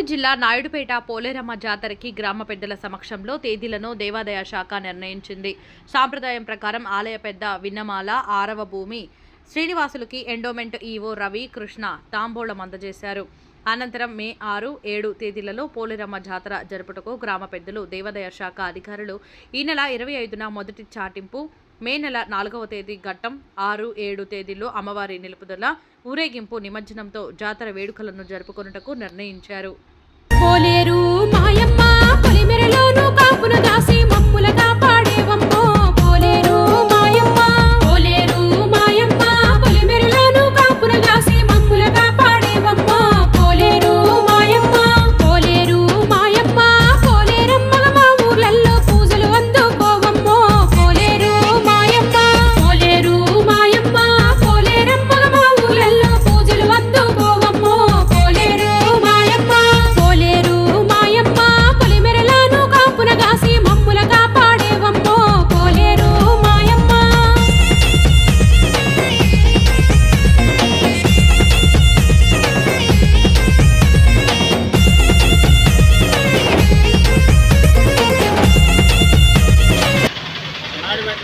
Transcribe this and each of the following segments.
జిల్లా నాయుడుపేట పోలేరమ్మ జాతరకి గ్రామ పెద్దల సమక్షంలో తేదీలను దేవాదాయ శాఖ నిర్ణయించింది. సాంప్రదాయం ప్రకారం ఆలయ పెద్ద విన్నమాల ఆరవ భూమి శ్రీనివాసులకి ఎండోమెంట్ ఈవో రవి కృష్ణ తాంబూలం అందజేశారు. అనంతరం మే ఆరు ఏడు తేదీలలో పోలేరమ్మ జాతర జరుపుటకు గ్రామ పెద్దలు దేవాదాయ శాఖ అధికారులు ఈ నెల ఇరవై ఐదున మొదటి చాటింపు మే నెల నాలుగవ తేదీ ఘట్టం ఆరు ఏడు తేదీల్లో అమ్మవారి నిలుపుదల ఊరేగింపు నిమజ్జనంతో జాతర వేడుకలను జరుపుకొనుటకు నిర్ణయించారు.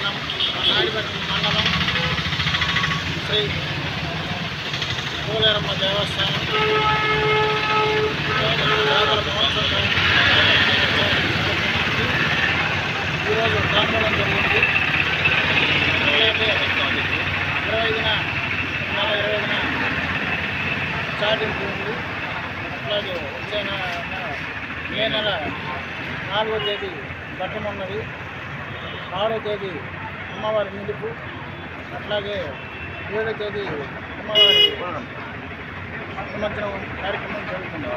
నాడిపట్నం నాడిపట్నం మండలం శ్రీ పోలేరమ్మ దేవస్థానం జాతర మహోత్సవం ఈరోజు తాంబూలం జరిగింది ఇరవై ఐదున నెల ఇరవై ఐదున స్టార్టింగ్ ఉంది అట్లాగే వచ్చే మే నెల నాలుగో తేదీ ఘట్టం ఉన్నది ఆరో తేదీ అమ్మవారి నిలుపు అట్లాగే ఏడో తేదీ అమ్మవారి నిమజ్జనం కార్యక్రమం జరుగుతుంది.